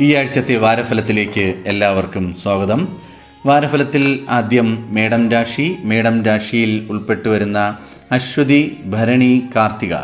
ഈ ആഴ്ചത്തെ വാരഫലത്തിലേക്ക് എല്ലാവർക്കും സ്വാഗതം. വാരഫലത്തിൽ ആദ്യം മേടം രാശി മേടം രാശിയിൽ ഉൾപ്പെട്ടു വരുന്ന അശ്വതി ഭരണി കാർത്തിക.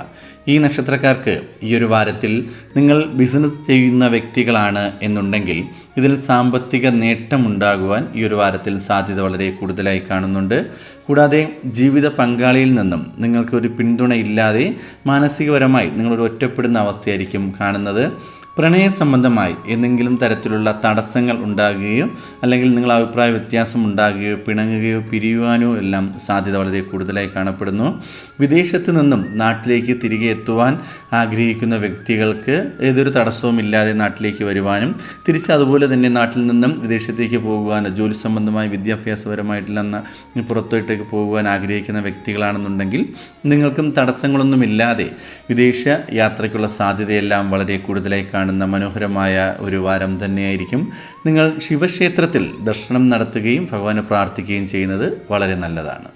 ഈ നക്ഷത്രക്കാർക്ക് ഈ ഒരു വാരത്തിൽ നിങ്ങൾ ബിസിനസ് ചെയ്യുന്ന വ്യക്തികളാണ് എന്നുണ്ടെങ്കിൽ ഇതിൽ സാമ്പത്തിക നേട്ടമുണ്ടാകുവാൻ ഈ ഒരു വാരത്തിൽ സാധ്യത വളരെ കൂടുതലായി കാണുന്നുണ്ട്. കൂടാതെ ജീവിത പങ്കാളിയിൽ നിന്നും നിങ്ങൾക്ക് ഒരു പിന്തുണയില്ലാതെ മാനസികപരമായി നിങ്ങളൊരു ഒറ്റപ്പെടുന്ന അവസ്ഥയായിരിക്കും കാണുന്നത്. പ്രണയ സംബന്ധമായി എന്തെങ്കിലും തരത്തിലുള്ള തടസ്സങ്ങൾ ഉണ്ടാകുകയോ അല്ലെങ്കിൽ നിങ്ങൾ അഭിപ്രായ വ്യത്യാസം ഉണ്ടാകുകയോ പിണങ്ങുകയോ പിരിയുവാനോ എല്ലാം സാധ്യത വളരെ കൂടുതലായി കാണപ്പെടുന്നു. വിദേശത്ത് നിന്നും നാട്ടിലേക്ക് തിരികെ എത്തുവാൻ ആഗ്രഹിക്കുന്ന വ്യക്തികൾക്ക് ഏതൊരു തടസ്സവും ഇല്ലാതെ നാട്ടിലേക്ക് വരുവാനും തിരിച്ച് അതുപോലെ തന്നെ നാട്ടിൽ നിന്നും വിദേശത്തേക്ക് പോകുവാനോ ജോലി സംബന്ധമായി വിദ്യാഭ്യാസപരമായിട്ടുള്ള പുറത്തോട്ടേക്ക് പോകുവാൻ ആഗ്രഹിക്കുന്ന വ്യക്തികളാണെന്നുണ്ടെങ്കിൽ നിങ്ങൾക്കും തടസ്സങ്ങളൊന്നുമില്ലാതെ വിദേശ യാത്രയ്ക്കുള്ള സാധ്യതയെല്ലാം വളരെ കൂടുതലായി കാണുന്ന. മനോഹരമായ ഒരു വാരം തന്നെയായിരിക്കും. നിങ്ങൾ ശിവക്ഷേത്രത്തിൽ ദർശനം നടത്തുകയും ഭഗവാന് പ്രാർത്ഥിക്കുകയും ചെയ്യുന്നത് വളരെ നല്ലതാണ്.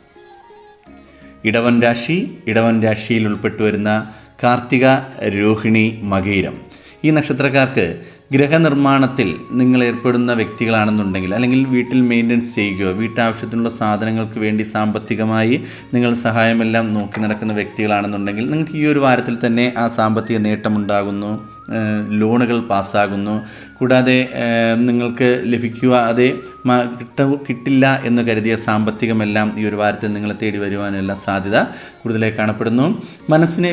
ഇടവൻ രാശി ഇടവൻ രാശിയിൽ ഉൾപ്പെട്ടു വരുന്ന കാർത്തിക രോഹിണി മകീരം. ഈ നക്ഷത്രക്കാർക്ക് ഗ്രഹനിർമ്മാണത്തിൽ നിങ്ങൾ ഏർപ്പെടുന്ന വ്യക്തികളാണെന്നുണ്ടെങ്കിൽ അല്ലെങ്കിൽ വീട്ടിൽ മെയിന്റനൻസ് ചെയ്യുകയോ വീട്ടാവശ്യത്തിനുള്ള സാധനങ്ങൾക്ക് വേണ്ടി സാമ്പത്തികമായി നിങ്ങൾ സഹായമെല്ലാം നോക്കി നടക്കുന്ന വ്യക്തികളാണെന്നുണ്ടെങ്കിൽ നിങ്ങൾക്ക് ഈ ഒരു വാരത്തിൽ തന്നെ ആ സാമ്പത്തിക നേട്ടമുണ്ടാകുന്നു. ലോണുകൾ പാസ്സാകുന്നു. കൂടാതെ നിങ്ങൾക്ക് ലഭിക്കുവാതെ മ- കിട്ട കിട്ടില്ല എന്ന് കരുതിയ സാമ്പത്തികമെല്ലാം ഈ ഒരു വാരത്തിൽ നിങ്ങളെ തേടി വരുവാനുള്ള സാധ്യത കൂടുതലായി കാണപ്പെടുന്നു. മനസ്സിനെ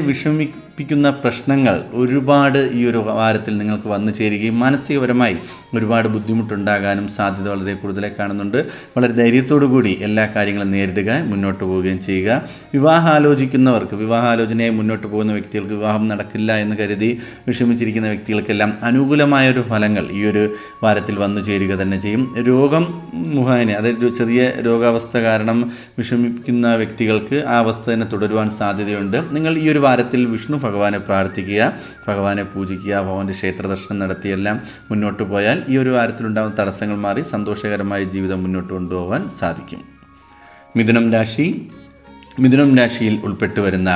വിഷമിപ്പിക്കുന്ന പ്രശ്നങ്ങൾ ഒരുപാട് ഈ ഒരു വാരത്തിൽ നിങ്ങൾക്ക് വന്നു ചേരുകയും മാനസികപരമായി ഒരുപാട് ബുദ്ധിമുട്ടുണ്ടാകാനും സാധ്യത വളരെ കൂടുതലായി കാണുന്നുണ്ട്. വളരെ ധൈര്യത്തോടു കൂടി എല്ലാ കാര്യങ്ങളും നേരിടുക മുന്നോട്ട് പോവുകയും ചെയ്യുക. വിവാഹാലോചിക്കുന്നവർക്ക് വിവാഹാലോചനയായി മുന്നോട്ട് പോകുന്ന വ്യക്തികൾക്ക് വിവാഹം നടക്കില്ല എന്ന് കരുതി വിഷമിച്ചിരിക്കുന്ന വ്യക്തികൾക്കെല്ലാം അനുകൂലമായ ഒരു ഫലങ്ങൾ ഈ ഒരു വാരത്തിൽ വന്നു ചേരുക തന്നെ ചെയ്യും. രോഗം മുഖേന അതായത് ചെറിയ രോഗാവസ്ഥ കാരണം വിഷമിക്കുന്ന വ്യക്തികൾക്ക് ആ അവസ്ഥ തന്നെ തുടരുവാൻ സാധ്യതയുണ്ട്. നിങ്ങൾ ഈ ഒരു വാരത്തിൽ വിഷ്ണു ഭഗവാനെ പ്രാർത്ഥിക്കുക ഭഗവാനെ പൂജിക്കുക ഭഗവാന്റെ ക്ഷേത്ര ദർശനം നടത്തിയെല്ലാം മുന്നോട്ട് പോയാൽ ഈ ഒരു വാരത്തിലുണ്ടാകുന്ന തടസ്സങ്ങൾ മാറി സന്തോഷകരമായ ജീവിതം മുന്നോട്ട് കൊണ്ടുപോകാൻ സാധിക്കും. മിഥുനം രാശി മിഥുനം രാശിയിൽ ഉൾപ്പെട്ടു വരുന്ന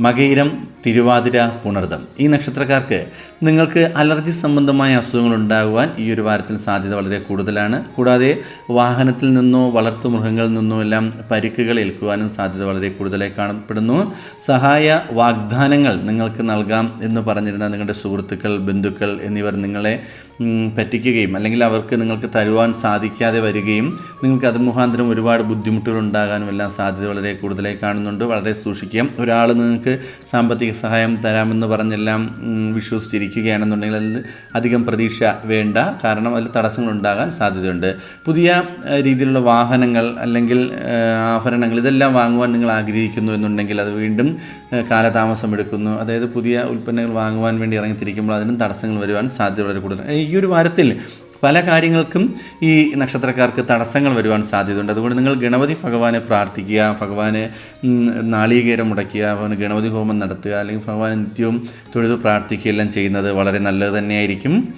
മകയിരം തിരുവാതിര പുണർദം. ഈ നക്ഷത്രക്കാർക്ക് നിങ്ങൾക്ക് അലർജി സംബന്ധമായ അസുഖങ്ങൾ ഉണ്ടാകുവാൻ ഈ ഒരു വാരത്തിൽ സാധ്യത വളരെ കൂടുതലാണ്. കൂടാതെ വാഹനത്തിൽ നിന്നോ വളർത്തു മൃഗങ്ങളിൽ നിന്നോ എല്ലാം പരിക്കുകൾ ഏൽക്കുവാനും സാധ്യത വളരെ കൂടുതലായി കാണപ്പെടുന്നു. സഹായ വാഗ്ദാനങ്ങൾ നിങ്ങൾക്ക് നൽകാം എന്ന് പറഞ്ഞിരുന്ന നിങ്ങളുടെ സുഹൃത്തുക്കൾ ബന്ധുക്കൾ എന്നിവർ നിങ്ങളെ പറ്റിക്കുകയും അല്ലെങ്കിൽ അവർക്ക് നിങ്ങൾക്ക് തരുവാൻ സാധിക്കാതെ വരികയും നിങ്ങൾക്ക് അത് മുഖാന്തരം ഒരുപാട് ബുദ്ധിമുട്ടുകൾ ഉണ്ടാകാനും എല്ലാം സാധ്യത വളരെ കൂടുതലായി കാണുന്നുണ്ട്. വളരെ സൂക്ഷിക്കുക. ഒരാൾ നിങ്ങൾക്ക് സാമ്പത്തിക സഹായം തരാമെന്ന് പറഞ്ഞെല്ലാം വിശ്വസിച്ചിരിക്കുകയാണെന്നുണ്ടെങ്കിൽ അതിൽ അധികം പ്രതീക്ഷ വേണ്ട. കാരണം അതിൽ തടസ്സങ്ങൾ ഉണ്ടാകാൻ സാധ്യതയുണ്ട്. പുതിയ രീതിയിലുള്ള വാഹനങ്ങൾ അല്ലെങ്കിൽ ആഭരണങ്ങൾ ഇതെല്ലാം വാങ്ങുവാൻ നിങ്ങൾ ആഗ്രഹിക്കുന്നു എന്നുണ്ടെങ്കിൽ അത് വീണ്ടും കാലതാമസം എടുക്കുന്നു. അതായത് പുതിയ ഉൽപ്പന്നങ്ങൾ വാങ്ങുവാൻ വേണ്ടി ഇറങ്ങിത്തിരിക്കുമ്പോൾ അതിനും തടസ്സങ്ങൾ വരുവാൻ സാധ്യത വളരെ കൂടുതൽ ഈ ഒരു വാരത്തിൽ പല കാര്യങ്ങൾക്കും ഈ നക്ഷത്രക്കാർക്ക് തടസ്സങ്ങൾ വരുവാൻ സാധ്യതയുണ്ട്. അതുകൊണ്ട് നിങ്ങൾ ഗണപതി ഭഗവാനെ പ്രാർത്ഥിക്കുക ഭഗവാനെ നാളികേരം മുടക്കുക ഭഗവാന് ഗണപതി ഹോമം നടത്തുക അല്ലെങ്കിൽ ഭഗവാൻ നിത്യവും തൊഴുത് പ്രാർത്ഥിക്കുകയെല്ലാം ചെയ്യുന്നത് വളരെ നല്ലത് തന്നെയായിരിക്കും.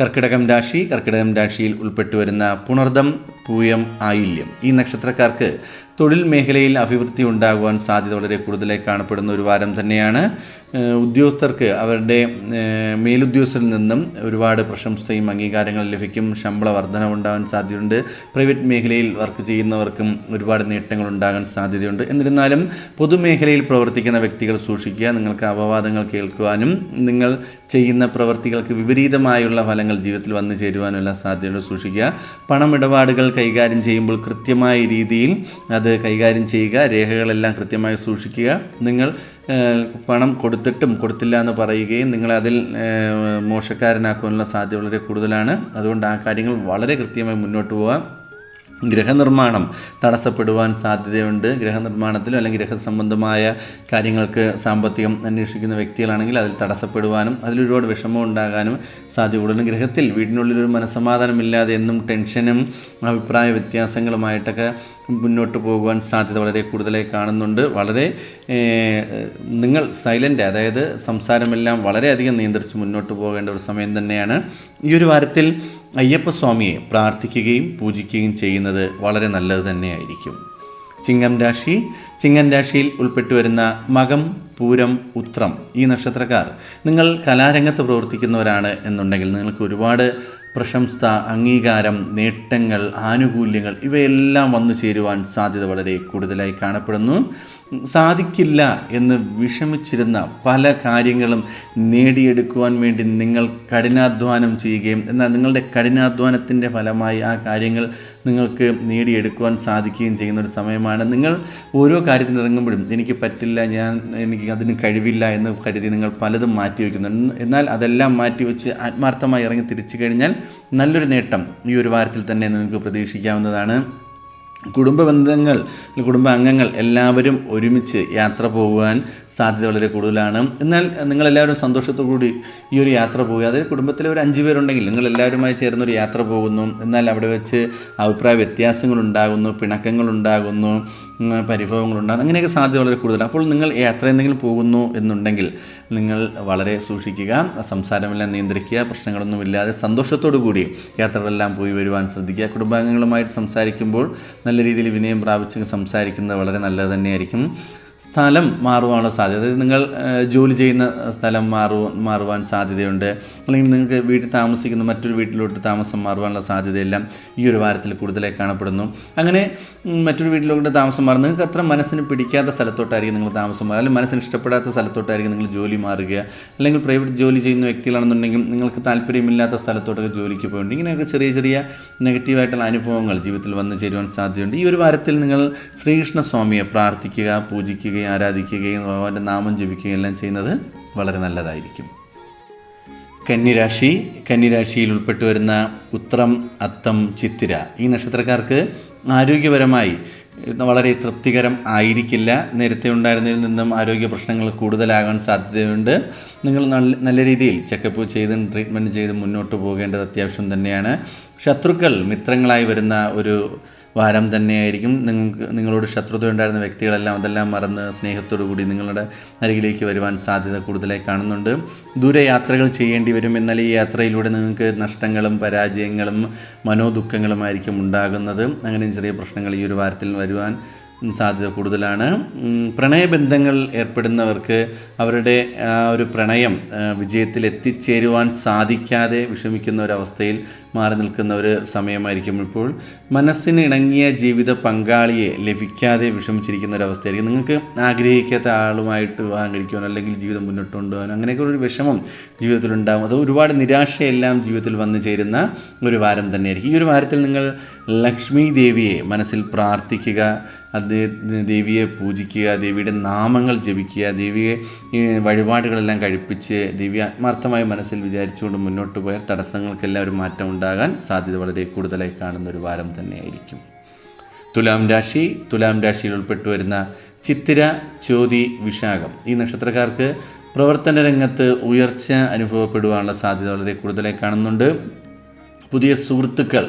കർക്കിടകം രാശി കർക്കിടകം രാശിയിൽ ഉൾപ്പെട്ടു വരുന്ന പുണർദം പൂയം ആയില്യം. ഈ നക്ഷത്രക്കാർക്ക് തൊഴിൽ മേഖലയിൽ അഭിവൃദ്ധി ഉണ്ടാകുവാൻ സാധ്യത വളരെ കൂടുതലായി കാണപ്പെടുന്ന ഒരു വാരം തന്നെയാണ്. ഉദ്യോഗസ്ഥർക്ക് അവരുടെ മേലുദ്യോഗസ്ഥരിൽ നിന്നും ഒരുപാട് പ്രശംസയും അംഗീകാരങ്ങളും ലഭിക്കും. ശമ്പള വർധന ഉണ്ടാകാൻ സാധ്യതയുണ്ട്. പ്രൈവറ്റ് മേഖലയിൽ വർക്ക് ചെയ്യുന്നവർക്കും ഒരുപാട് നേട്ടങ്ങൾ ഉണ്ടാകാൻ സാധ്യതയുണ്ട്. എന്നിരുന്നാലും പൊതുമേഖലയിൽ പ്രവർത്തിക്കുന്ന വ്യക്തികൾ സൂക്ഷിക്കുക നിങ്ങൾക്ക് അപവാദങ്ങൾ കേൾക്കുവാനും നിങ്ങൾ ചെയ്യുന്ന പ്രവർത്തികൾക്ക് വിപരീതമായുള്ള ഫലങ്ങൾ ജീവിതത്തിൽ വന്നു ചേരുവാനുള്ള സാധ്യതകൾ സൂക്ഷിക്കുക. പണമിടപാടുകൾ കൈകാര്യം ചെയ്യുമ്പോൾ കൃത്യമായ രീതിയിൽ അത് കൈകാര്യം ചെയ്യുക രേഖകളെല്ലാം കൃത്യമായി സൂക്ഷിക്കുക. നിങ്ങൾ പണം കൊടുത്തിട്ടും കൊടുത്തില്ല എന്ന് പറയുകയും നിങ്ങളെ അതിൽ സാധ്യത വളരെ കൂടുതലാണ്. അതുകൊണ്ട് ആ കാര്യങ്ങൾ വളരെ കൃത്യമായി മുന്നോട്ട് പോകാം ഗ്രഹനിർമ്മാണം തടസ്സപ്പെടുവാൻ സാധ്യതയുണ്ട്. ഗ്രഹനിർമ്മാണത്തിലും അല്ലെങ്കിൽ ഗ്രഹ സംബന്ധമായ കാര്യങ്ങൾക്ക് സാമ്പത്തികം അന്വേഷിക്കുന്ന വ്യക്തികളാണെങ്കിൽ അതിൽ തടസ്സപ്പെടുവാനും അതിലൊരുപാട് വിഷമം ഉണ്ടാകാനും സാധ്യത കൂടുതലും ഗ്രഹത്തിൽ വീടിനുള്ളിലൊരു മനസ്സമാധാനമില്ലാതെ എന്നും ടെൻഷനും അഭിപ്രായ വ്യത്യാസങ്ങളുമായിട്ടൊക്കെ മുന്നോട്ട് പോകുവാൻ സാധ്യത വളരെ കൂടുതലായി കാണുന്നുണ്ട്. വളരെ നിങ്ങൾ സൈലന്റ് അതായത് സംസാരമെല്ലാം വളരെയധികം നിയന്ത്രിച്ച് മുന്നോട്ട് പോകേണ്ട ഒരു സമയം തന്നെയാണ്. ഈ ഒരു വാരത്തിൽ അയ്യപ്പസ്വാമിയെ പ്രാർത്ഥിക്കുകയും പൂജിക്കുകയും ചെയ്യുന്നത് വളരെ നല്ലത് തന്നെയായിരിക്കും. ചിങ്ങം രാശി ചിങ്ങം രാശിയിൽ ഉൾപ്പെട്ടു വരുന്ന മകം പൂരം ഉത്രം ഈ നക്ഷത്രക്കാർ നിങ്ങൾ കലാരംഗത്ത് പ്രവർത്തിക്കുന്നവരാണ് എന്നുണ്ടെങ്കിൽ നിങ്ങൾക്ക് ഒരുപാട് പ്രശംസ അംഗീകാരം നേട്ടങ്ങൾ ആനുകൂല്യങ്ങൾ ഇവയെല്ലാം വന്നു ചേരുവാൻ സാധ്യത വളരെ കൂടുതലായി കാണപ്പെടുന്നു. സാധിക്കില്ല എന്ന് വിഷമിച്ചിരുന്ന പല കാര്യങ്ങളും നേടിയെടുക്കുവാൻ വേണ്ടി നിങ്ങൾ കഠിനാധ്വാനം ചെയ്യുകയും എന്നാൽ നിങ്ങളുടെ കഠിനാധ്വാനത്തിന്റെ ഫലമായി ആ കാര്യങ്ങൾ നിങ്ങൾക്ക് നേടിയെടുക്കുവാൻ സാധിക്കുകയും ചെയ്യുന്ന ഒരു സമയമാണ്. നിങ്ങൾ ഓരോ കാര്യത്തിന് ഇറങ്ങുമ്പോഴും എനിക്ക് പറ്റില്ല ഞാൻ എനിക്ക് അതിന് കഴിവില്ല എന്ന് കരുതി നിങ്ങൾ പലതും മാറ്റി വയ്ക്കുന്നു. എന്നാൽ അതെല്ലാം മാറ്റിവെച്ച് ആത്മാർത്ഥമായി ഇറങ്ങി തിരിച്ചു കഴിഞ്ഞാൽ നല്ലൊരു നേട്ടം ഈ ഒരു വാരത്തിൽ തന്നെ നിങ്ങൾക്ക് പ്രതീക്ഷിക്കാവുന്നതാണ്. കുടുംബ ബന്ധങ്ങൾ കുടുംബ അംഗങ്ങൾ എല്ലാവരും ഒരുമിച്ച് യാത്ര പോകുവാൻ സാധ്യത വളരെ കൂടുതലാണ്. എന്നാൽ നിങ്ങളെല്ലാവരും സന്തോഷത്തോടു കൂടി ഈ ഒരു യാത്ര പോകുക. അതായത് കുടുംബത്തിലെ ഒരു അഞ്ച് പേരുണ്ടെങ്കിൽ നിങ്ങൾ എല്ലാവരുമായി ചേർന്നൊരു യാത്ര പോകുന്നു. എന്നാൽ അവിടെ വെച്ച് അഭിപ്രായ വ്യത്യാസങ്ങളുണ്ടാകുന്നു പിണക്കങ്ങളുണ്ടാകുന്നു പരിഭവങ്ങളുണ്ടാകുന്നു. അങ്ങനെയൊക്കെ സാധ്യത വളരെ കൂടുതലാണ്. അപ്പോൾ നിങ്ങൾ യാത്ര എന്തെങ്കിലും പോകുന്നു എന്നുണ്ടെങ്കിൽ നിങ്ങൾ വളരെ സൂക്ഷിക്കുക സംസാരമെല്ലാം നിയന്ത്രിക്കുക പ്രശ്നങ്ങളൊന്നുമില്ലാതെ സന്തോഷത്തോടു കൂടി യാത്രകളെല്ലാം പോയി വരുവാൻ ശ്രദ്ധിക്കുക. കുടുംബാംഗങ്ങളുമായിട്ട് സംസാരിക്കുമ്പോൾ നല്ല രീതിയിൽ വിനയം പ്രാപിച്ച് സംസാരിക്കുന്നത് വളരെ നല്ലത് തന്നെയായിരിക്കും. സ്ഥലം മാറുവാനുള്ള സാധ്യത. അതായത് നിങ്ങൾ ജോലി ചെയ്യുന്ന സ്ഥലം മാറു മാറുവാൻ സാധ്യതയുണ്ട്. അല്ലെങ്കിൽ നിങ്ങൾക്ക് വീട്ടിൽ താമസിക്കുന്ന മറ്റൊരു വീട്ടിലോട്ട് താമസം മാറുവാനുള്ള സാധ്യതയെല്ലാം ഈ ഒരു വാരത്തിൽ കൂടുതലായി കാണപ്പെടുന്നു. അങ്ങനെ മറ്റൊരു വീട്ടിലോട്ട് താമസം മാറും നിങ്ങൾക്ക് അത്ര മനസ്സിന് പിടിക്കാത്ത സ്ഥലത്തോട്ടായിരിക്കും നിങ്ങൾ താമസം മാറുക. അല്ലെങ്കിൽ മനസ്സിന് ഇഷ്ടപ്പെടാത്ത സ്ഥലത്തോട്ടായിരിക്കും നിങ്ങൾ ജോലി മാറുക. അല്ലെങ്കിൽ പ്രൈവറ്റ് ജോലി ചെയ്യുന്ന വ്യക്തികളാണെന്നുണ്ടെങ്കിൽ നിങ്ങൾക്ക് താല്പര്യമില്ലാത്ത സ്ഥലത്തോട്ടൊക്കെ ജോലിക്ക് പോകേണ്ടി. ഇങ്ങനെയൊക്കെ ചെറിയ ചെറിയ നെഗറ്റീവായിട്ടുള്ള അനുഭവങ്ങൾ ജീവിതത്തിൽ വന്നു ചേരുവാൻ സാധ്യതയുണ്ട്. ഈ ഒരു വാരത്തിൽ നിങ്ങൾ ശ്രീകൃഷ്ണസ്വാമിയെ പ്രാർത്ഥിക്കുക പ്രാർത്ഥിക്കുക പൂജിക്കുകയും ആരാധിക്കുകയും ഭഗവാന്റെ നാമം ജപിക്കുകയും എല്ലാം ചെയ്യുന്നത് വളരെ നല്ലതായിരിക്കും. കന്നിരാശി കന്നിരാശിയിൽ ഉൾപ്പെട്ടു വരുന്ന ഉത്രം അത്തം ചിത്തിര ഈ നക്ഷത്രക്കാർക്ക് ആരോഗ്യപരമായി വളരെ തൃപ്തികരം ആയിരിക്കില്ല. നേരത്തെ ഉണ്ടായിരുന്നതിൽ നിന്നും ആരോഗ്യ പ്രശ്നങ്ങൾ കൂടുതലാകാൻ സാധ്യതയുണ്ട്. നിങ്ങൾ നല്ല നല്ല രീതിയിൽ ചെക്കപ്പ് ചെയ്ത് ട്രീറ്റ്മെന്റ് ചെയ്ത് മുന്നോട്ട് പോകേണ്ടത് അത്യാവശ്യം തന്നെയാണ്. ശത്രുക്കൾ മിത്രങ്ങളായി വരുന്ന ഒരു വാരം തന്നെയായിരിക്കും. നിങ്ങൾക്ക് നിങ്ങളോട് ശത്രുത ഉണ്ടായിരുന്ന വ്യക്തികളെല്ലാം അതെല്ലാം മറന്ന് സ്നേഹത്തോടു കൂടി നിങ്ങളുടെ അരികിലേക്ക് വരുവാൻ സാധ്യത കൂടുതലായി കാണുന്നുണ്ട്. ദൂരയാത്രകൾ ചെയ്യേണ്ടി വരും. എന്നാൽ ഈ യാത്രയിലൂടെ നിങ്ങൾക്ക് നഷ്ടങ്ങളും പരാജയങ്ങളും മനോദുഃഖങ്ങളുമായിരിക്കും ഉണ്ടാകുന്നത്. അങ്ങനെ ചെറിയ പ്രശ്നങ്ങൾ ഈ ഒരു വാരത്തിൽ വരുവാൻ സാധ്യത കൂടുതലാണ്. പ്രണയബന്ധങ്ങൾ ഏർപ്പെടുന്നവർക്ക് അവരുടെ ആ ഒരു പ്രണയം വിജയത്തിൽ എത്തിച്ചേരുവാൻ സാധിക്കാതെ വിഷമിക്കുന്ന ഒരവസ്ഥയിൽ മാറി നിൽക്കുന്ന ഒരു സമയമായിരിക്കും ഇപ്പോൾ. മനസ്സിന് ഇണങ്ങിയ ജീവിത പങ്കാളിയെ ലഭിക്കാതെ വിഷമിച്ചിരിക്കുന്ന ഒരു നിങ്ങൾക്ക് ആഗ്രഹിക്കാത്ത ആളുമായിട്ട് വിവാഹം കഴിക്കുവാനോ അല്ലെങ്കിൽ ജീവിതം മുന്നോട്ട് കൊണ്ടുപോകാനോ അങ്ങനെയൊക്കെ ഒരു വിഷമം ജീവിതത്തിലുണ്ടാകും അത് ഒരുപാട് നിരാശയെല്ലാം ജീവിതത്തിൽ വന്നു ചേരുന്ന ഒരു വാരം തന്നെയായിരിക്കും. ഈ ഒരു വാരത്തിൽ നിങ്ങൾ ലക്ഷ്മി ദേവിയെ മനസ്സിൽ പ്രാർത്ഥിക്കുക അത് ദേവിയെ പൂജിക്കുക ദേവിയുടെ നാമങ്ങൾ ജപിക്കുക ദേവിയെ വഴിപാടുകളെല്ലാം കഴിപ്പിച്ച് ദേവി ആത്മാർത്ഥമായി മനസ്സിൽ വിചാരിച്ചുകൊണ്ട് മുന്നോട്ട് പോയാൽ തടസ്സങ്ങൾക്കെല്ലാം ഒരു മാറ്റം ഉണ്ടാകാൻ സാധ്യത വളരെ കൂടുതലായി കാണുന്ന ഒരു വാരം തന്നെയായിരിക്കും. തുലാം രാശി തുലാം രാശിയിൽ ഉൾപ്പെട്ടു വരുന്ന ചിത്തിര ചോതി വിശാഖം. ഈ നക്ഷത്രക്കാർക്ക് പ്രവർത്തന രംഗത്ത് ഉയർച്ച അനുഭവപ്പെടുവാനുള്ള സാധ്യത വളരെ കൂടുതലായി കാണുന്നുണ്ട്. പുതിയ സുഹൃത്തുക്കൾ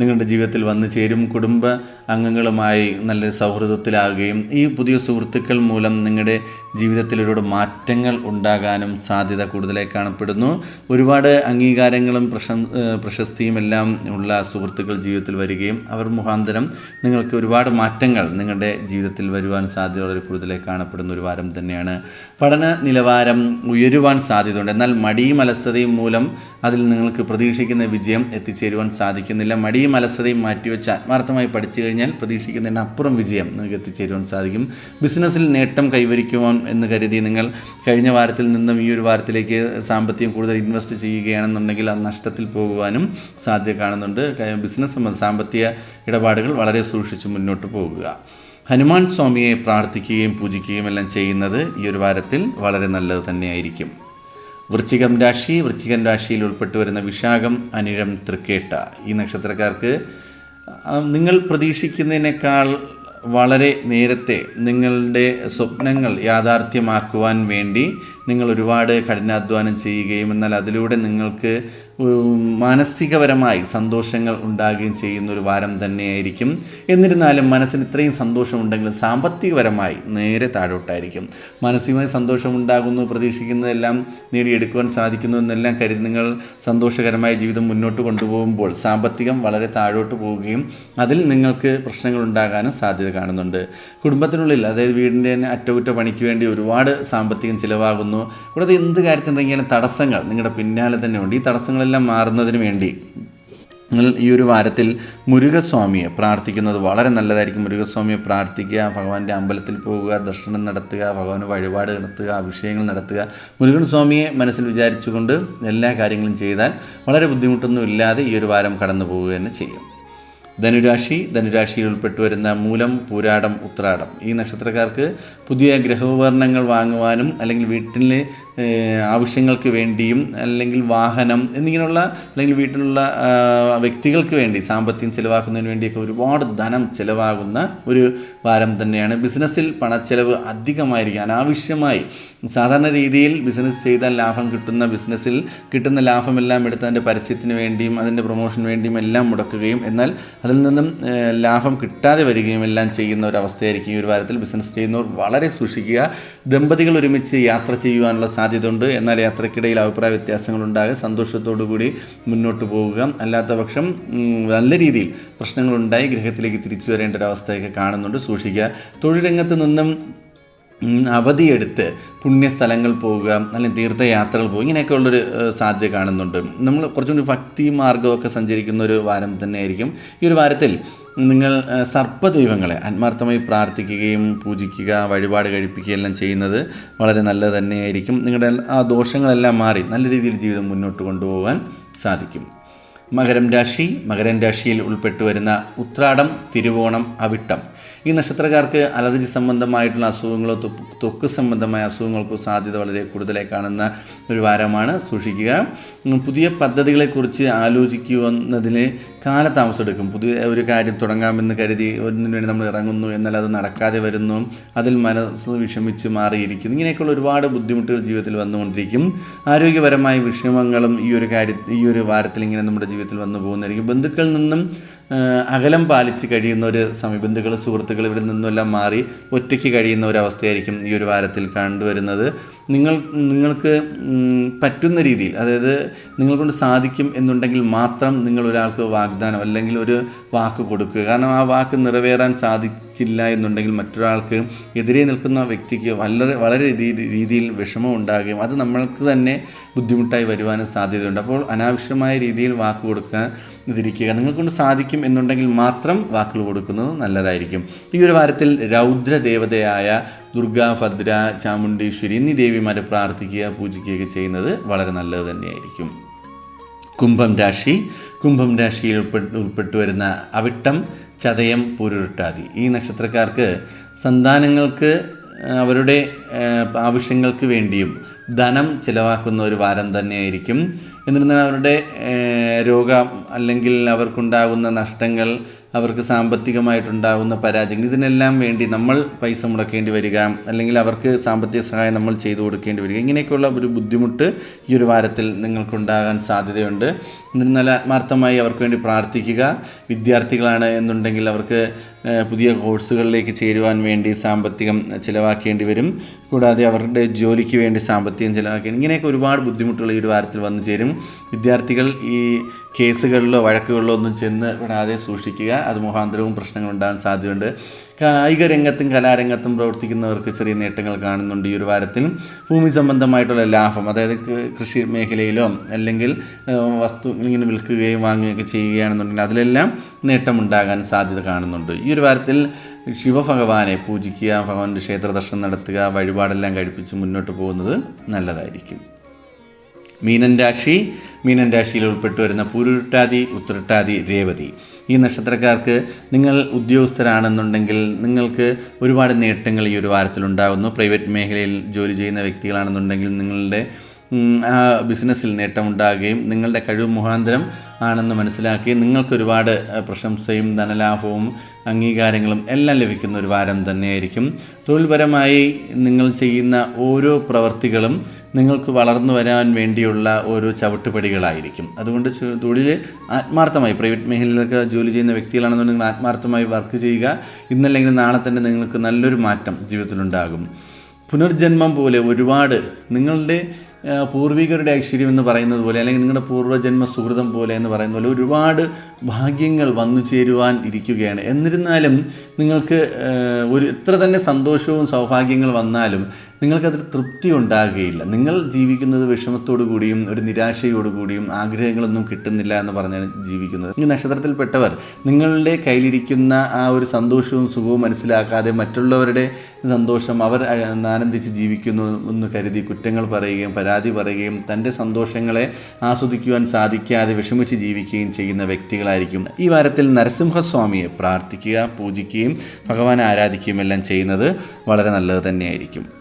നിങ്ങളുടെ ജീവിതത്തിൽ വന്നു ചേരും കുടുംബ അംഗങ്ങളുമായി നല്ല സൗഹൃദത്തിലാകുകയും ഈ പുതിയ സുഹൃത്തുക്കൾ മൂലം നിങ്ങളുടെ ജീവിതത്തിൽ ഒരുപാട് മാറ്റങ്ങൾ ഉണ്ടാകാനും സാധ്യത കൂടുതലായി കാണപ്പെടുന്നു. ഒരുപാട് അംഗീകാരങ്ങളും പ്രശം പ്രശസ്തിയും എല്ലാം ഉള്ള സുഹൃത്തുക്കൾ ജീവിതത്തിൽ വരികയും അവർ മുഖാന്തരം നിങ്ങൾക്ക് ഒരുപാട് മാറ്റങ്ങൾ നിങ്ങളുടെ ജീവിതത്തിൽ വരുവാൻ സാധ്യത വളരെ കൂടുതലായി കാണപ്പെടുന്ന ഒരു വാരം തന്നെയാണ്. പഠന നിലവാരം ഉയരുവാൻ സാധ്യതയുണ്ട്. എന്നാൽ മടിയും അലസതയും മൂലം അതിൽ നിങ്ങൾക്ക് പ്രതീക്ഷിക്കുന്ന വിജയം എത്തിച്ചേരുവാൻ സാധിക്കുന്നില്ല. മടിയും അലസതയും മാറ്റിവെച്ച് ആത്മാർത്ഥമായി പഠിച്ചു കഴിഞ്ഞാൽ പ്രതീക്ഷിക്കുന്നതിന് അപ്പുറം വിജയം നിങ്ങൾക്ക് എത്തിച്ചേരുവാൻ സാധിക്കും. ബിസിനസ്സിൽ നേട്ടം കൈവരിക്കുവാൻ എന്ന് കരുതി നിങ്ങൾ കഴിഞ്ഞ വാരത്തിൽ നിന്നും ഈ ഒരു വാരത്തിലേക്ക് സാമ്പത്തികം കൂടുതൽ ഇൻവെസ്റ്റ് ചെയ്യുകയാണെന്നുണ്ടെങ്കിൽ അത് നഷ്ടത്തിൽ പോകുവാനും സാധ്യത കാണുന്നുണ്ട്. ബിസിനസ് സാമ്പത്തിക ഇടപാടുകൾ വളരെ സൂക്ഷിച്ച് മുന്നോട്ട് പോകുക. ഹനുമാൻ സ്വാമിയെ പ്രാർത്ഥിക്കുകയും പൂജിക്കുകയും എല്ലാം ചെയ്യുന്നത് ഈ ഒരു വാരത്തിൽ വളരെ നല്ലത് തന്നെയായിരിക്കും. വൃശ്ചികം രാശി വൃശ്ചികം രാശിയിൽ ഉൾപ്പെട്ടു വരുന്ന വിശാഖം അനിഴം തൃക്കേട്ട. ഈ നക്ഷത്രക്കാർക്ക് നിങ്ങൾ പ്രതീക്ഷിക്കുന്നതിനേക്കാൾ വളരെ നേരത്തെ നിങ്ങളുടെ സ്വപ്നങ്ങൾ യാഥാർത്ഥ്യമാക്കുവാൻ വേണ്ടി നിങ്ങൾ ഒരുപാട് കഠിനാധ്വാനം ചെയ്യുകയും എന്നാൽ അതിലൂടെ നിങ്ങൾക്ക് മാനസികപരമായി സന്തോഷങ്ങൾ ഉണ്ടാകുകയും ചെയ്യുന്ന ഒരു വാരം തന്നെയായിരിക്കും. എന്നിരുന്നാലും മനസ്സിന് ഇത്രയും സന്തോഷമുണ്ടെങ്കിലും സാമ്പത്തികപരമായി നേരെ താഴോട്ടായിരിക്കും. മാനസികമായി സന്തോഷമുണ്ടാകുന്നു പ്രതീക്ഷിക്കുന്നതെല്ലാം നേടിയെടുക്കുവാൻ സാധിക്കുന്നു എന്നെല്ലാം കരുതി നിങ്ങൾ സന്തോഷകരമായ ജീവിതം മുന്നോട്ട് കൊണ്ടുപോകുമ്പോൾ സാമ്പത്തികം വളരെ താഴോട്ട് പോവുകയും അതിൽ നിങ്ങൾക്ക് പ്രശ്നങ്ങൾ ഉണ്ടാകാനും സാധ്യത കാണുന്നുണ്ട്. കുടുംബത്തിനുള്ളിൽ അതായത് വീടിന്റെ തന്നെ അറ്റകുറ്റപ്പണിക്ക് വേണ്ടി ഒരുപാട് സാമ്പത്തികം ചിലവാകുന്നു. കൂടാതെ എന്ത് കാര്യത്തിനുണ്ടെങ്കിലും തടസ്സങ്ങൾ നിങ്ങളുടെ പിന്നാലെ തന്നെ ഉണ്ട്. ഈ തടസ്സങ്ങളെല്ലാം മാറുന്നതിന് വേണ്ടി നിങ്ങൾ ഈ ഒരു വാരത്തിൽ മുരുകസ്വാമിയെ പ്രാർത്ഥിക്കുന്നത് വളരെ നല്ലതായിരിക്കും. മുരുകസ്വാമിയെ പ്രാർത്ഥിക്കുക ഭഗവാന്റെ അമ്പലത്തിൽ പോവുക ദർശനം നടത്തുക ഭഗവാന് വഴിപാട് നടത്തുക അഭിഷേകങ്ങൾ നടത്തുക. മുരുകൻ സ്വാമിയെ മനസ്സിൽ വിചാരിച്ചുകൊണ്ട് എല്ലാ കാര്യങ്ങളും ചെയ്താൽ വളരെ ബുദ്ധിമുട്ടൊന്നും ഇല്ലാതെ ഈ ഒരു വാരം കടന്നു പോവുക തന്നെ ചെയ്യും. ധനുരാശി ധനുരാശിയിൽ ഉൾപ്പെട്ടു വരുന്ന മൂലം പൂരാടം ഉത്രാടം. ഈ നക്ഷത്രക്കാർക്ക് പുതിയ ഗ്രഹോപകരണങ്ങൾ വാങ്ങുവാനും അല്ലെങ്കിൽ വീട്ടിൽ ആവശ്യങ്ങൾക്ക് വേണ്ടിയും അല്ലെങ്കിൽ വാഹനം എന്നിങ്ങനെയുള്ള അല്ലെങ്കിൽ വീട്ടിലുള്ള വ്യക്തികൾക്ക് വേണ്ടി സാമ്പത്തികം ചിലവാക്കുന്നതിന് വേണ്ടിയൊക്കെ ഒരുപാട് ധനം ചിലവാകുന്ന ഒരു വാരം തന്നെയാണ്. ബിസിനസ്സിൽ പണച്ചെലവ് അധികമായിരിക്കും. അനാവശ്യമായി സാധാരണ രീതിയിൽ ബിസിനസ് ചെയ്താൽ ലാഭം കിട്ടുന്ന ബിസിനസ്സിൽ കിട്ടുന്ന ലാഭമെല്ലാം എടുത്ത് അതിന്റെ പരസ്യത്തിന് വേണ്ടിയും അതിന്റെ പ്രൊമോഷന് വേണ്ടിയും എല്ലാം മുടക്കുകയും എന്നാൽ അതിൽ നിന്നും ലാഭം കിട്ടാതെ വരികയും എല്ലാം ചെയ്യുന്ന ഒരു അവസ്ഥയായിരിക്കും ഈ ഒരു വാരത്തിൽ ബിസിനസ് ചെയ്യുന്നവർ വളരെ സൂക്ഷിക്കുക. ദമ്പതികൾ ഒരുമിച്ച് യാത്ര ചെയ്യുവാനുള്ള സാധ്യതയുണ്ട്. എന്നാൽ യാത്രക്കിടയിൽ അഭിപ്രായ വ്യത്യാസങ്ങളുണ്ടാകുക സന്തോഷത്തോടു കൂടി മുന്നോട്ട് പോവുക അല്ലാത്ത പക്ഷം നല്ല രീതിയിൽ പ്രശ്നങ്ങളുണ്ടായി ഗൃഹത്തിലേക്ക് തിരിച്ചു വരേണ്ട ഒരു അവസ്ഥയൊക്കെ കാണുന്നുണ്ട്. സൂക്ഷിക്കുക. തൊഴിൽ രംഗത്ത് നിന്നും അവധിയെടുത്ത് പുണ്യസ്ഥലങ്ങൾ പോവുക അല്ലെങ്കിൽ തീർത്ഥയാത്രകൾ പോവുക ഇങ്ങനെയൊക്കെ ഉള്ളൊരു സാധ്യത കാണുന്നുണ്ട്. നമ്മൾ കുറച്ചും കൂടി ഭക്തി മാർഗമൊക്കെ സഞ്ചരിക്കുന്ന ഒരു വാരം തന്നെയായിരിക്കും. ഈ ഒരു വാരത്തിൽ നിങ്ങൾ സർപ്പദൈവങ്ങളെ ആത്മാർത്ഥമായി പ്രാർത്ഥിക്കുകയും പൂജിക്കുക വഴിപാട് കഴിപ്പിക്കുക എല്ലാം ചെയ്യുന്നത് വളരെ നല്ലത് തന്നെയായിരിക്കും. നിങ്ങളുടെ ആ ദോഷങ്ങളെല്ലാം മാറി നല്ല രീതിയിൽ ജീവിതം മുന്നോട്ട് കൊണ്ടുപോകാൻ സാധിക്കും. മകരം രാശി മകരം രാശിയിൽ ഉൾപ്പെട്ടു വരുന്ന ഉത്രാടം തിരുവോണം അവിട്ടം. ഈ നക്ഷത്രക്കാർക്ക് അലർജി സംബന്ധമായിട്ടുള്ള അസുഖങ്ങളോ തൊക്ക് സംബന്ധമായ അസുഖങ്ങൾക്കോ സാധ്യത വളരെ കൂടുതലായി കാണുന്ന ഒരു വാരമാണ് സൂക്ഷിക്കുക. പുതിയ പദ്ധതികളെക്കുറിച്ച് ആലോചിക്കുന്നതിന് കാലതാമസം എടുക്കും. പുതിയ ഒരു കാര്യം തുടങ്ങാമെന്ന് കരുതി ഒന്നിനു വേണ്ടി നമ്മൾ ഇറങ്ങുന്നു എന്നാൽ അത് നടക്കാതെ വരുന്നു. അതിൽ മനസ്സ് വിഷമിച്ച് മാറിയിരിക്കുന്നു. ഇങ്ങനെയൊക്കെയുള്ള ഒരുപാട് ബുദ്ധിമുട്ടുകൾ ജീവിതത്തിൽ വന്നുകൊണ്ടിരിക്കും. ആരോഗ്യപരമായ വിഷമങ്ങളും ഈ ഒരു കാര്യ ഈ ഒരു വാരത്തിൽ ഇങ്ങനെ നമ്മുടെ ജീവിതത്തിൽ വന്നു പോകുന്നതായിരിക്കും. ബന്ധുക്കളിൽ നിന്നും അകലം പാലിച്ച് കഴിയുന്ന ഒരു സമീപന്ധുക്കൾ സുഹൃത്തുക്കൾ ഇവിടെ നിന്നെല്ലാം മാറി ഒറ്റയ്ക്ക് കഴിയുന്ന ഒരു അവസ്ഥയായിരിക്കും ഈ ഒരു വാരത്തിൽ കണ്ടുവരുന്നത്. നിങ്ങൾ നിങ്ങൾക്ക് പറ്റുന്ന രീതിയിൽ അതായത് നിങ്ങൾ കൊണ്ട് സാധിക്കും എന്നുണ്ടെങ്കിൽ മാത്രം നിങ്ങൾ ഒരാൾക്ക് വാഗ്ദാനം അല്ലെങ്കിൽ ഒരു വാക്ക് കൊടുക്കുക. കാരണം ആ വാക്ക് നിറവേറാൻ സാധിക്കില്ല എന്നുണ്ടെങ്കിൽ മറ്റൊരാൾക്ക് എതിരെ നിൽക്കുന്ന വ്യക്തിക്ക് വളരെ വളരെ രീതി- രീതിയിൽ വിഷമം ഉണ്ടാകുകയും അത് നമ്മൾക്ക് തന്നെ ബുദ്ധിമുട്ടായി വരുവാനും സാധ്യതയുണ്ട്. അപ്പോൾ അനാവശ്യമായ രീതിയിൽ വാക്ക് കൊടുക്കാൻ ഇതിരിക്കുക. നിങ്ങൾക്കൊണ്ട് സാധിക്കും എന്നുണ്ടെങ്കിൽ മാത്രം വാക്കുകൾ കൊടുക്കുന്നത് നല്ലതായിരിക്കും. ഈ ഒരു വാരത്തിൽ രൗദ്ര ദേവതയായ ദുർഗാ ഭദ്ര ചാമുണ്ടീശ്വരി എന്നീ ദേവിമാരെ പ്രാർത്ഥിക്കുക പൂജിക്കുകയൊക്കെ ചെയ്യുന്നത് വളരെ നല്ലത് തന്നെയായിരിക്കും. കുംഭം രാശി. കുംഭം രാശിയിൽ ഉൾപ്പെട്ട് ഉൾപ്പെട്ടു വരുന്ന അവിട്ടം ചതയം പൂരുരുട്ടാതി. ഈ നക്ഷത്രക്കാർക്ക് സന്താനങ്ങൾക്ക് അവരുടെ ആവശ്യങ്ങൾക്ക് വേണ്ടിയും ധനം ചിലവാക്കുന്ന ഒരു വാരം തന്നെയായിരിക്കും. എന്നിരുന്നാൽ അവരുടെ രോഗം അല്ലെങ്കിൽ അവർക്കുണ്ടാകുന്ന നഷ്ടങ്ങൾ അവർക്ക് സാമ്പത്തികമായിട്ടുണ്ടാകുന്ന പരാജയങ്ങൾ ഇതിനെല്ലാം വേണ്ടി നമ്മൾ പൈസ മുടക്കേണ്ടി വരിക അല്ലെങ്കിൽ അവർക്ക് സാമ്പത്തിക സഹായം നമ്മൾ ചെയ്തു കൊടുക്കേണ്ടി വരിക. ഇങ്ങനെയൊക്കെയുള്ള ഒരു ബുദ്ധിമുട്ട് ഈ ഒരു വാരത്തിൽ നിങ്ങൾക്കുണ്ടാകാൻ സാധ്യതയുണ്ട്. എന്നിരുന്നാൽ ആത്മാർത്ഥമായി അവർക്ക് വേണ്ടി പ്രാർത്ഥിക്കുക. വിദ്യാർത്ഥികളാണ് എന്നുണ്ടെങ്കിൽ അവർക്ക് പുതിയ കോഴ്സുകളിലേക്ക് ചേരുവാൻ വേണ്ടി സാമ്പത്തികം ചിലവാക്കേണ്ടി വരും. കൂടാതെ അവരുടെ ജോലിക്ക് വേണ്ടി സാമ്പത്തികം ചിലവാക്കേണ്ടി ഇങ്ങനെയൊക്കെ ഒരുപാട് ബുദ്ധിമുട്ടുകൾ ഈ ഒരു വാരത്തിൽ വന്നു ചേരും. വിദ്യാർത്ഥികൾ ഈ കേസുകളിലോ വഴക്കുകളിലോ ഒന്നും ചെന്ന് വിടാതെ സൂക്ഷിക്കുക. അത് മുഖാന്തരവും പ്രശ്നങ്ങൾ ഉണ്ടാകാൻ സാധ്യതയുണ്ട്. കായിക രംഗത്തും കലാരംഗത്തും പ്രവർത്തിക്കുന്നവർക്ക് ചെറിയ നേട്ടങ്ങൾ കാണുന്നുണ്ട് ഈ ഒരു വാരത്തിൽ. ഭൂമി സംബന്ധമായിട്ടുള്ള ലാഭം അതായത് കൃഷി മേഖലയിലോ അല്ലെങ്കിൽ വസ്തു ഇങ്ങനെ വിൽക്കുകയും വാങ്ങുകയൊക്കെ ചെയ്യുകയാണെന്നുണ്ടെങ്കിൽ അതിലെല്ലാം നേട്ടമുണ്ടാകാൻ സാധ്യത കാണുന്നുണ്ട്. ഈ ഒരു കാര്യത്തിൽ ശിവഭഗവാനെ പൂജിക്കുക ഭഗവാന്റെ ക്ഷേത്ര ദർശനം നടത്തുക വഴിപാടെല്ലാം കഴിപ്പിച്ച് മുന്നോട്ട് പോകുന്നത് നല്ലതായിരിക്കും. മീനൻ രാശി മീനൻ രാശിയിൽ ഉൾപ്പെട്ടു വരുന്ന പൂരുരുട്ടാതി ഉത്രട്ടാതി രേവതി. ഈ നക്ഷത്രക്കാർക്ക് നിങ്ങൾ ഉദ്യോഗസ്ഥരാണെന്നുണ്ടെങ്കിൽ നിങ്ങൾക്ക് ഒരുപാട് നേട്ടങ്ങൾ ഈ ഒരു വാരത്തിലുണ്ടാകുന്നു പ്രൈവറ്റ് മേഖലയിൽ ജോലി ചെയ്യുന്ന വ്യക്തികളാണെന്നുണ്ടെങ്കിൽ നിങ്ങളുടെ ആ ബിസിനസ്സിൽ നേട്ടമുണ്ടാകുകയും നിങ്ങളുടെ കഴിവ് മുഖാന്തരം ആണെന്ന് മനസ്സിലാക്കി നിങ്ങൾക്ക് ഒരുപാട് പ്രശംസയും ധനലാഭവും അംഗീകാരങ്ങളും എല്ലാം ലഭിക്കുന്ന ഒരു വാരം തന്നെയായിരിക്കും. തൊഴിൽപരമായി നിങ്ങൾ ചെയ്യുന്ന ഓരോ പ്രവർത്തികളും നിങ്ങൾക്ക് വളർന്നു വരാൻ വേണ്ടിയുള്ള ഓരോ ചവിട്ടുപടികളായിരിക്കും. അതുകൊണ്ട് തൊഴിൽ ആത്മാർത്ഥമായി പ്രൈവറ്റ് മേഖലയിലൊക്കെ ജോലി ചെയ്യുന്ന വ്യക്തികളാണെന്നുണ്ടെങ്കിൽ ആത്മാർത്ഥമായി വർക്ക് ചെയ്യുക. ഇന്നല്ലെങ്കിൽ നാളെ തന്നെ നിങ്ങൾക്ക് നല്ലൊരു മാറ്റം ജീവിതത്തിലുണ്ടാകും. പുനർജന്മം പോലെ ഒരുപാട് നിങ്ങളുടെ പൂർവികരുടെ ഐശ്വര്യം എന്ന് പറയുന്നത് പോലെ അല്ലെങ്കിൽ നിങ്ങളുടെ പൂർവജന്മ സുഹൃതം പോലെ എന്ന് പറയുന്ന പോലെ ഒരുപാട് ഭാഗ്യങ്ങൾ വന്നു ചേരുവാൻ ഇരിക്കുകയാണ്. എന്നിരുന്നാലും നിങ്ങൾക്ക് ഒരു ഇത്ര തന്നെ സന്തോഷവും സൗഭാഗ്യങ്ങൾ വന്നാലും നിങ്ങൾക്കതിൽ തൃപ്തി ഉണ്ടാകുകയില്ല. നിങ്ങൾ ജീവിക്കുന്നത് വിഷമത്തോടു കൂടിയും ഒരു നിരാശയോടു കൂടിയും ആഗ്രഹങ്ങളൊന്നും കിട്ടുന്നില്ല എന്ന് പറഞ്ഞാണ് ജീവിക്കുന്നത്. ഈ നക്ഷത്രത്തിൽപ്പെട്ടവർ നിങ്ങളുടെ കയ്യിലിരിക്കുന്ന ആ ഒരു സന്തോഷവും സുഖവും മനസ്സിലാക്കാതെ മറ്റുള്ളവരുടെ സന്തോഷം അവർ ആനന്ദിച്ച് ജീവിക്കുന്നു എന്ന് കരുതി കുറ്റങ്ങൾ പറയുകയും പരാതി പറയുകയും തന്റെ സന്തോഷങ്ങളെ ആസ്വദിക്കുവാൻ സാധിക്കാതെ വിഷമിച്ച് ജീവിക്കുകയും ചെയ്യുന്ന വ്യക്തികളായിരിക്കും. ഈ വാരത്തിൽ നരസിംഹസ്വാമിയെ പ്രാർത്ഥിക്കുക പൂജിക്കുകയും ഭഗവാനെ ആരാധിക്കുകയും എല്ലാം ചെയ്യുന്നത് വളരെ നല്ലത് തന്നെയായിരിക്കും.